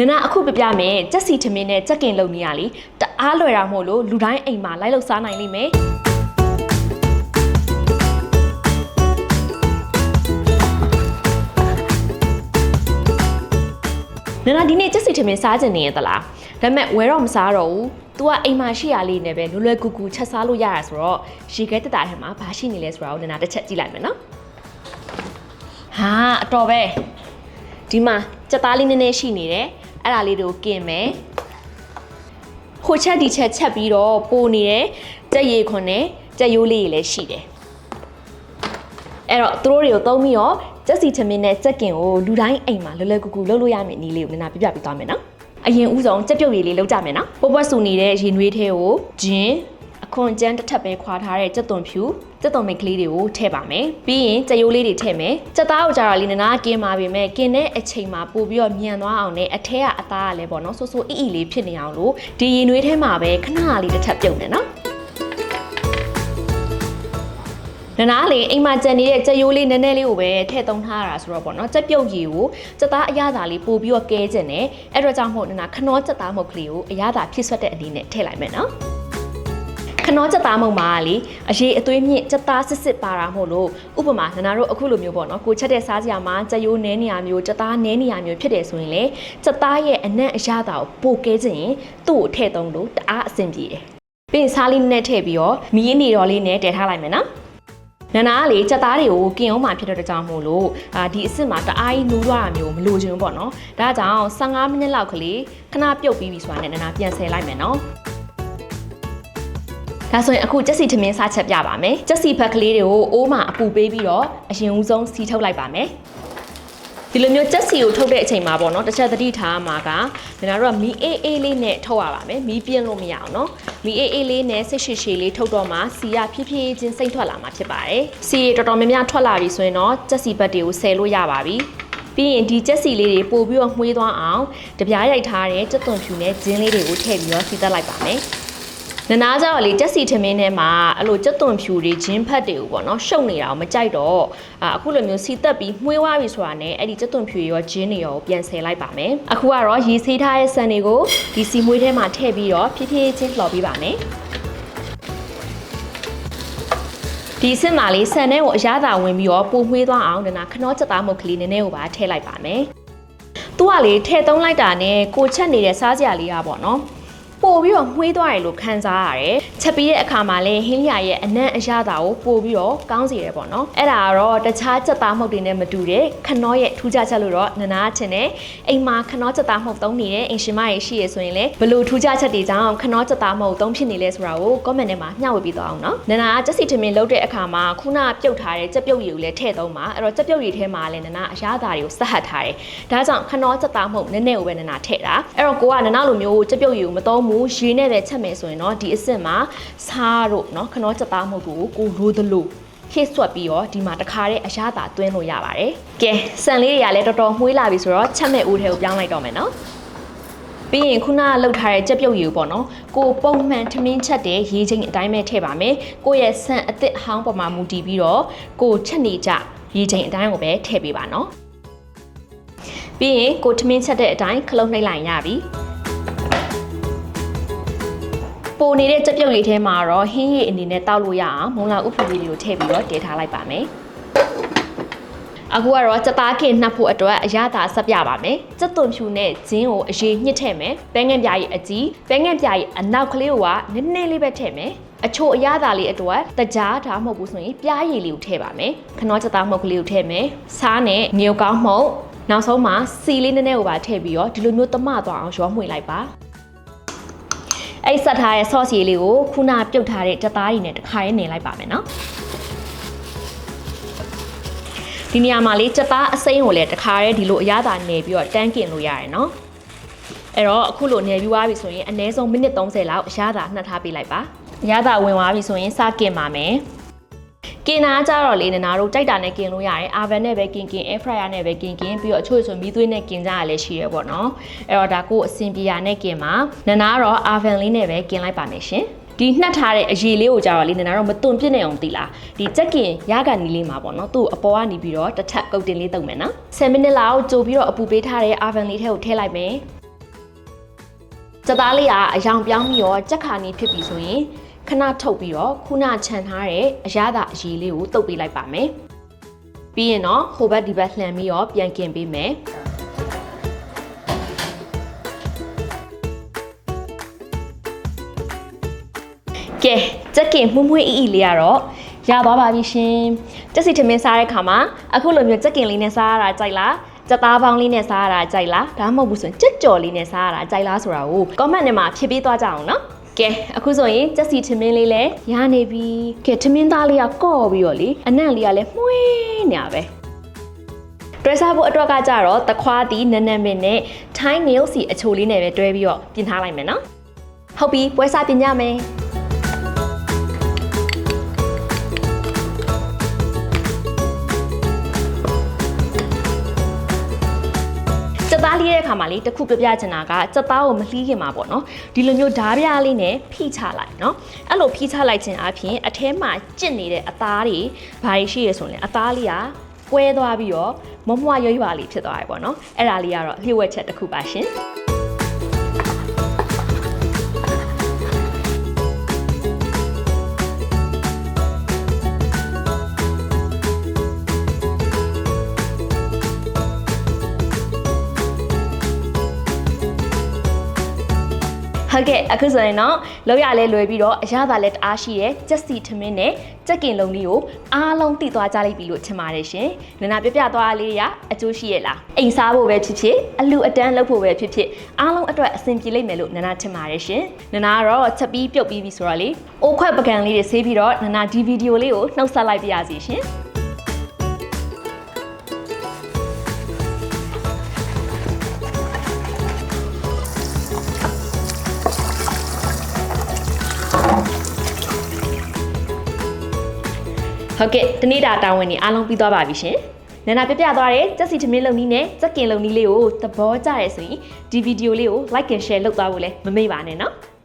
နနာအခုပြပြမယ်ကြက်စီထမင်းနဲ့ကြက်ကင်လုံနေရလေတအားလွယ်တာမို့လို့လူတိုင်းအိမ်မှာလိုက်လို့စားနိုင်လိမ့်မယ်နနာဒီနေ့ကြက်စီထမင်းစားကြနေရသလားဒါပေမဲ့ဝဲတော့မစားတော့ဘူး तू ကအိမ်မှာရှိရလေးနဲ့ပဲလွယ်လွယ်ကူကူချက်စားလို့ရတာဆိုတော့ရေခဲတက်တာထဲမှာဘာရှိနေလဲဆိုတာကိုနနာတစ်ချက်ကြည့်လိုက်မယ်နော်ဟာအတော်ပဲဒီမှာကြက်သားလေးနည်းနည်းရှိနေတယ် အဲ့ဒါလေးတွေကိုกินမယ်ဟိုချက်ဒီချက်ချက်ပြီးတော့ပိုနေတယ်ကြက်ရည်ခွန်နဲ့ကြက်ရိုးလေးတွေလည်းရှိတယ်အဲ့တော့သူတို့တွေကိုသုံးပြီးတော့ကြက်စီချမင်းနဲ့ကြက်ကင်ကိုလူတိုင်းအိမ်မှာလွယ်လွယ်ကူကူလုပ်လို့ရမယ့်နည်းလေးကိုနင်နာပြပြပေးသွားမယ်နော်အရင်ဦးဆုံးကြက်ပြုတ်ရည်လေးလုပ်ကြမယ်နော်ပွက်ပွက်ဆူနေတဲ့ရင်နွေးထဲကိုဂျင်းအခွန်ကျန်းတစ်ထပ်ပဲခွာထားတဲ့ကြက်သွန်ဖြူ ကြက်သွန်မိတ်ကလေးတွေကိုထည့်ပါမယ်ပြီးရင်ကြက်ရိုးလေးတွေထည့်မယ်ကြက်သားကိုကြတော့လေးနနာကင်းပါပြီမဲ့ကင်းတဲ့အချိန်မှာပို့ပြီးတော့မြန်သွားအောင်နဲ့အထက်ကအသားကလည်းပေါ့နော်ဆိုးဆိုးအီအီလေးဖြစ်နေအောင်လို့ဒီရင်နွေးထဲမှာပဲခဏလေးတစ်ထပ်ပြုတ်နေနော်နနာလေအိမ်မှာကြံနေတဲ့ကြက်ရိုးလေးနည်းနည်းလေးကိုပဲထည့်သုံးထားရတာဆိုတော့ပေါ့နော်ကြက်ပြုတ်ရည်ကိုကြက်သားအရသာလေးပို့ပြီးတော့ကဲကျင်တယ်အဲ့တော့ကြောင့်မို့နနာခနောကြက်သားမုတ်ကလေးကိုအရသာဖြစ်ဆွတ်တဲ့အနေနဲ့ထည့်လိုက်မယ်နော် ခနောကြက်သားမုတ်မှာလေအရေးအသွေးမြင့်ကြက်သားစစ်စစ်ပါတာမို့လို့ဥပမာနနာတို့အခုလိုမျိုးပေါ့နော်ကိုချက်တဲ့စားစရာမှာကြက်ရိုးနဲနေရမျိုးကြက်သားနဲနေရမျိုးဖြစ်တယ်ဆိုရင်လေကြက်သားရဲ့အနက်အရသာကိုပို့ကဲကျင်ရင်သူ့ကိုထည့်သုံးလို့တအားအဆင်ပြေတယ်ပြီးရင်စားလေးနဲ့ထည့်ပြီးတော့မီးနေတော်လေးနဲ့တည်ထားလိုက်မယ်နော်နနာကလေစက်သားတွေကိုกินအောင်မှဖြစ်တဲ့ကြောင့်မို့လို့အာဒီအစ်စ်မှာတအားကြီးနူးသွားတာမျိုးမလိုချင်ဘူးပေါ့နော်ဒါကြောင့်15မိနစ်လောက်ကလေးခဏပြုတ်ပြီးပြီဆိုတာနဲ့နနာပြန်ဆယ်လိုက်မယ်နော် ဒါဆိုရင်အခုကြက်စီထမင်းစားချက်ပြပါမယ်ကြက်စီဖက်ကလေးတွေကိုအိုးမှာအပူပေးပြီးတော့အရင်ဦးဆုံးစီထုတ်လိုက်ပါမယ်ဒီလိုမျိုးကြက်စီကိုထုတ်တဲ့အချိန်မှာပေါ့နော်တစ်ချက်သတိထားမှာကနင်တို့ကမီအေးအေးလေးနဲ့ထုတ်ရပါမယ်မီးပြင်းလို့မရအောင်နော်မီးအေးအေးလေးနဲ့စိတ်ရှိရှိလေးထုတ်တော့မှစီရဖြည်းဖြည်းချင်းစိမ့်ထွက်လာမှာဖြစ်ပါတယ်စီရတော်တော်များများထွက်လာပြီဆိုရင်တော့ကြက်စီဘက်တွေကိုဆယ်လို့ရပါပြီပြီးရင်ဒီကြက်စီလေးတွေပို့ပြီးတော့မှွေးသွားအောင်တပြားရိုက်ထားတဲ့ကြက်သွန်ဖြူနဲ့ဂျင်းလေးတွေကိုထည့်ပြီးတော့စီသက်လိုက်ပါမယ် နနာကြတော့လေကြက်စီထမင်းထဲမှာအဲ့လိုကြက်သွန်ဖြူတွေဂျင်းဖတ်တွေကိုပေါ့နော်ရှုပ်နေတာကိုမကြိုက်တော့အာအခုလိုမျိုးစီတက်ပြီးမှွေးသွားပြီဆိုတာနဲ့အဲ့ဒီကြက်သွန်ဖြူရောဂျင်းတွေရောပြန်ဆယ်လိုက်ပါမယ်အခုကတော့ရေဆေးထားတဲ့ဆန်တွေကိုဒီစီမွေးထဲမှာထည့်ပြီးတော့ဖြည်းဖြည်းချင်းလှော်ပေးပါမယ်ဒီစင်မာလေးဆန်ထဲကိုအရသာဝင်ပြီးတော့ပိုမှွေးသွားအောင်နနာခနောချက်သားမုတ်ကလေးနည်းနည်းကိုပါထည့်လိုက်ပါမယ်သူကလေထည့်သုံးလိုက်တာနဲ့ကိုချက်နေတဲ့စားစရာလေးอ่ะပေါ့နော် ပို့ပြီးတော့မှွေးသွားတယ်လို့ခံစားရတယ်။ချက်ပြီးတဲ့အခါမှာလည်းဟင်းလျာရဲ့အနံ့အရသာကိုပို့ပြီးတော့ကောင်းစေတယ်ပေါ့နော်။အဲ့ဒါကတော့တခြားချက်သားမှုတ်တွေနဲ့မတူတဲ့ခနောရဲ့ထူးခြားချက်လို့တော့နနာချင်တယ်။အိမ်မှာခနောချက်သားမှုတ်သုံးနေတဲ့အင်ရှင်မရေရှိရဆိုရင်လည်းဘလို့ထူးခြားချက်တွေကြောင့်ခနောချက်သားမှုတ်သုံးဖြစ်နေလဲဆိုတာကို comment ထဲမှာမျှဝေပေးသွားအောင်နော်။နနာကချက်စီထမင်းလုပ်တဲ့အခါမှာခုနပြုတ်ထားတဲ့ချက်ပြုတ်ရည်ကိုလည်းထည့်သုံးပါ။အဲ့တော့ချက်ပြုတ်ရည်ထဲမှာလည်းနနာအရသာတွေကိုစက်ဟတ်ထားတယ်။ဒါကြောင့်ခနောချက်သားမှုတ်နည်းနည်းကိုပဲနနာထည့်တာ။အဲ့တော့ကိုကနနာလိုမျိုးချက်ပြုတ်ရည်ကိုမသုံးဘူရေနဲ့ပဲချက်မယ်ဆိုရင်တော့ဒီအစ်စ်မှာစားတို့เนาะခနောချက်သားမှုတ်ကိုကိုလိုသလိုခစ်ဆွတ်ပြီးတော့ဒီမှာတခါတည်းအရသာသွင်းလို့ရပါတယ်။ကဲဆန်လေးတွေကလည်းတော်တော်မှွေးလာပြီဆိုတော့ချက်မဲ့အိုးထဲကိုပြောင်းလိုက်တော့မယ်နော်။ပြီးရင်ခုနကလှုပ်ထားတဲ့ကြက်ပြုတ်ရည်ပေါ့နော်ကိုပုံမှန်ထမင်းချက်တဲ့ရေးချင်းအတိုင်းပဲထည့်ပါမယ်ကိုရဲ့ဆန်အစ်စ်အဟောင်းပေါ်မှာမူတည်ပြီးတော့ကိုချက်နေကြရေးချင်းအတိုင်းကိုပဲထည့်ပေးပါနော်ပြီးရင်ကိုထမင်းချက်တဲ့အတိုင်းခလုံးနှိပ်လိုက်ရပြီ ပိုနေတဲ့ကြက်ပြုတ်ရည်ထဲမှာတော့ဟင်းရည်အနေနဲ့တောက်လို့ရအောင်မုံလာဥဖူလေးတွေကိုထည့်ပြီးတော့တည်ထားလိုက်ပါမယ်အခုကတော့စက်သားခင်နှပ်ဖို့အတွက်အရသာဆက်ပြပါမယ်။စက်သွန်ဖြူနဲ့ဂျင်းကိုအရေးညှစ်ထည့်မယ်။ပဲငန့်ပြားကြီးအကြီးပဲငန့်ပြားကြီးအနောက်ကလေးကိုကနည်းနည်းလေးပဲထည့်မယ်။အချိုအရသာလေးအတွက်တကြားဒါမှမဟုတ်ဘူးဆိုရင်ပြားရည်လေးကိုထည့်ပါမယ်။ခနောစက်သားမှုတ်ကလေးကိုထည့်မယ်။စားနဲ့မြေကောင်းမှုတ်နောက်ဆုံးမှာစီလေးနည်းနည်းကိုပါထည့်ပြီးတော့ဒီလိုမျိုးတမသွားအောင်ရောမှွေလိုက်ပါ။ အဲ့ဆက်ထားတဲ့ sauce ရည်လေးကိုခုနပြုတ်ထားတဲ့ကြက်သားရည်နဲ့တစ်ခါရဲနေလိုက်ပါမယ်နော်။ဒီနေရာမှာလေးကြက်သားအစိမ်းကိုလည်းတစ်ခါရဲဒီလိုအရသာနေပြီးတော့တန်းကင်လို့ရတယ်နော်။အဲ့တော့အခုလိုနေပြီးသွားပြီဆိုရင်အနည်းဆုံးမိနစ်30လောက်အရသာနှက်ထားပေးလိုက်ပါ။အရသာဝင်သွားပြီဆိုရင်စကင်ပါမယ်။ ကင်နာကြတော့လေနနာတို့ကြိုက်တာနဲ့ကင်လို့ရတယ်အာဗန်နဲ့ပဲကင်ကင် air fryer နဲ့ပဲကင်ကင်ပြီးတော့အချို့ဆိုမီးသွေးနဲ့ကင်ကြရလဲရှိရပေါ့နော်အဲ့တော့ဒါကိုအစင်ပြာနဲ့ကင်ပါနနာကတော့အာဗန်လေးနဲ့ပဲကင်လိုက်ပါမယ်ရှင်ဒီနှက်ထားတဲ့အရေလေးကိုကြတော့လေနနာတော့မသွန်ပြစ်နေအောင်တီးလားဒီကြက်ကင်ရကနီလေးမှာပေါ့နော်သူ့အပေါ်ကနေပြီးတော့တစ်ထပ်ကုတ်တင်လေးတုံမယ်နော်10မိနစ်လောက်ကြိုပြီးတော့အပူပေးထားတဲ့အာဗန်လေးထဲကိုထည့်လိုက်မယ်စက်သားလေးကအယောင်ပြောင်းပြီးတော့ကြက်ခါနေဖြစ်ပြီဆိုရင် ခဏထုတ်ပြီးတော့ခုနခြံထားတဲ့အရသာအရည်လေးကိုတုပ်ပေးလိုက်ပါမယ်ပြီးရင်တော့ဟိုဘက်ဒီဘက်လှန်ပြီးတော့ပြန်กินပေးမယ်ကဲကြက်ကင်မှုမွှေးအီအီလေးကတော့ရသွားပါပြီရှင်ကြက်စီထမင်းစားတဲ့ခါမှာအခုလိုမျိုးကြက်ကင်လေးနဲ့စားရတာကြိုက်လားကြက်သားပေါင်းလေးနဲ့စားရတာကြိုက်လားဒါမှမဟုတ်ဘူးဆိုရင်ကြက်ကြော်လေးနဲ့စားရတာကြိုက်လားဆိုတာကို comment ထဲမှာဖြည့်ပေးသွားကြအောင်နော် ကဲအခုဆိုရင်ကြက်စီထမင်းလေးလည်းရနေပြီကဲထမင်းသားလေးကကော့ပြီးတော့လေအနံ့လေးကလည်းမှုေးနေရပဲတွဲစားဖို့အတွက်ကကြတော့တခွားတီနန်းနန်းပင်နဲ့ထိုင်းငရုတ်စီအချိုလေးနဲ့ပဲတွဲပြီးတော့ပြင်ထားလိုက်မယ်နော်ဟုတ်ပြီပွဲစားပြင်ကြမယ် စက်သားလေးတဲ့ခါမှာလေတစ်ခုပြပြချင်တာကစက်သားကိုမလှီးခင်မှာပေါ့နော်ဒီလိုမျိုးဓားပြားလေးနဲ့ဖိချလိုက်နော်အဲ့လိုဖိချလိုက်ခြင်းအပြင်အထဲမှာကျစ်နေတဲ့အသားတွေဘာတွေရှိရဆိုရင်အသားလေးကကွဲသွားပြီးတော့မမွားရွရွာလေးဖြစ်သွားပြီပေါ့နော်အဲ့ဒါလေးကတော့လျှို့ဝှက်ချက်တစ်ခုပါရှင် ဟုတ်ကဲ့အခုဆိုရင်တော့လောက်ရလဲလွယ်ပြီးတော့အရသာလဲတအားရှိတဲ့ကြက်စီထမင်းနဲ့ကြက်ကင်လုံးလေးကိုအားလုံးတည်သွားကြလိမ့်ပြီလို့ထင်ပါတယ်ရှင်။နနာပြပြသွားလေးရအကျိုးရှိရဲ့လား။အိမ်စားဖို့ပဲဖြစ်ဖြစ်အလူအတန်းလုပ်ဖို့ပဲဖြစ်ဖြစ်အားလုံးအတွက်အဆင်ပြေလိမ့်မယ်လို့နနာထင်ပါတယ်ရှင်။နနာကတော့ချက်ပြီးပြုတ်ပြီးပြီဆိုတော့လေအိုးခွက်ပကံလေးတွေဆေးပြီးတော့နနာဒီဗီဒီယိုလေးကိုနှုတ်ဆက်လိုက်ပါရစီရှင်။ ဟုတ်ကဲ့တနေ့တာတာဝန်နေအားလုံးပြီးသွားပါပြီရှင်။နန္နာပြပြသွားတဲ့စက်စီထမင်းလုံနီးနဲ့စက်ကင်လုံနီးလေးကိုသဘောကျရဲဆိုရင်ဒီဗီဒီယိုလေးကို like and share လုပ်သွားဖို့လည်းမမေ့ပါနဲ့နော်။